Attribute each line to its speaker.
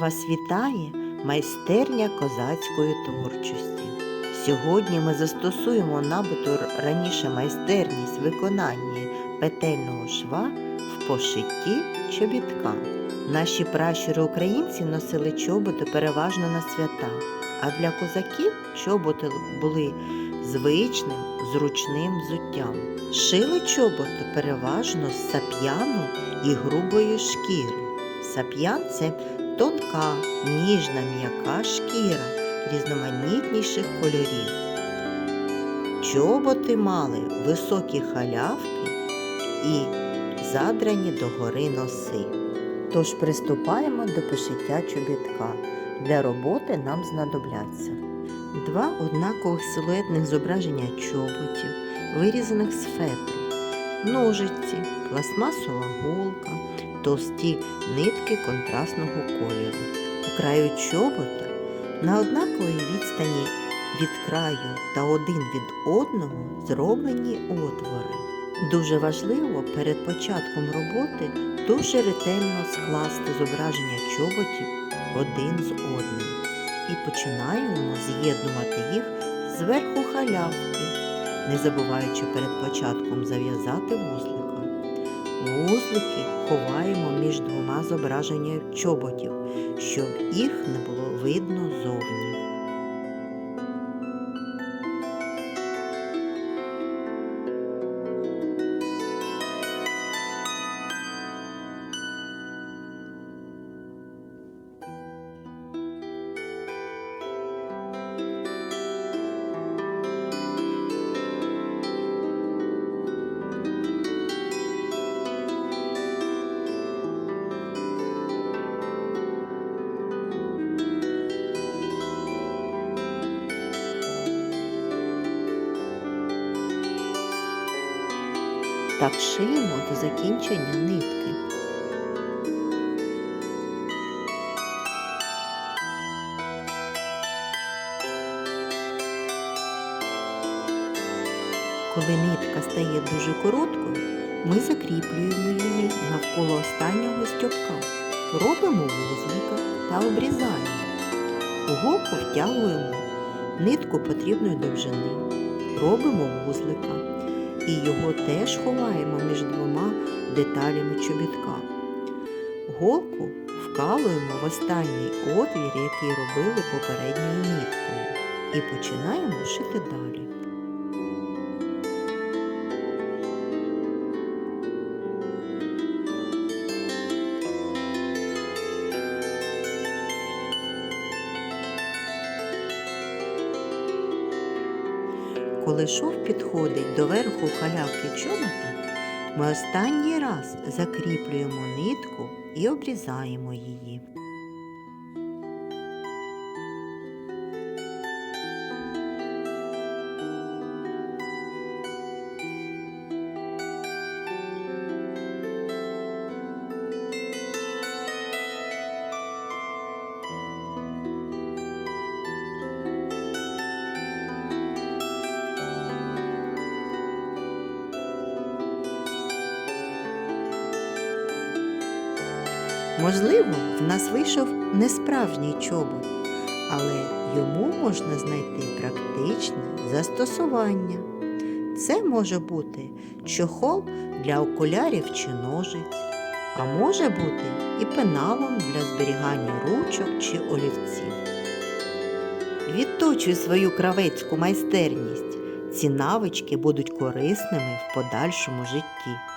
Speaker 1: Вас вітає майстерня козацької творчості. Сьогодні ми застосуємо набуту раніше майстерність виконання петельного шва в пошитті чобітка. Наші пращури українці носили чоботи переважно на свята, а для козаків чоботи були звичним зручним взуттям. Шили чоботи переважно з сап'яну і грубої шкіри. Сап'ян це тонка, ніжна, м'яка шкіра різноманітніших кольорів. Чоботи мали високі халявки і задрані догори носи. Тож приступаємо до пошиття чобітка. Для роботи нам знадобляться два однакових силуетних зображення чоботів, вирізаних з фетру, ножиці, пластмасова голка, товсті нитки контрастного кольору. У краю чобота на однаковій відстані від краю та один від одного зроблені отвори. Дуже важливо перед початком роботи дуже ретельно скласти зображення чоботів один з одним і починаємо з'єднувати їх зверху халявки, не забуваючи перед початком зав'язати вузлика. Вузлики ховаємо між двома зображеннями чоботів, щоб їх не було видно зовні. Так шиємо до закінчення нитки. Коли нитка стає дуже короткою, ми закріплюємо її навколо останнього стьопка, робимо вузлика та обрізаємо. У голку втягуємо нитку потрібної довжини, робимо вузлика і його теж ховаємо між двома деталями чобітка. Голку вкалуємо в останній отвір, який робили попередньою ниткою, і починаємо шити далі. Коли шов підходить до верху халявки чобота, ми останній раз закріплюємо нитку і обрізаємо її. Можливо, в нас вийшов не справжній чобот, але йому можна знайти практичне застосування. Це може бути чохол для окулярів чи ножиць, а може бути і пеналом для зберігання ручок чи олівців. Відточуй свою кравецьку майстерність. Ці навички будуть корисними в подальшому житті.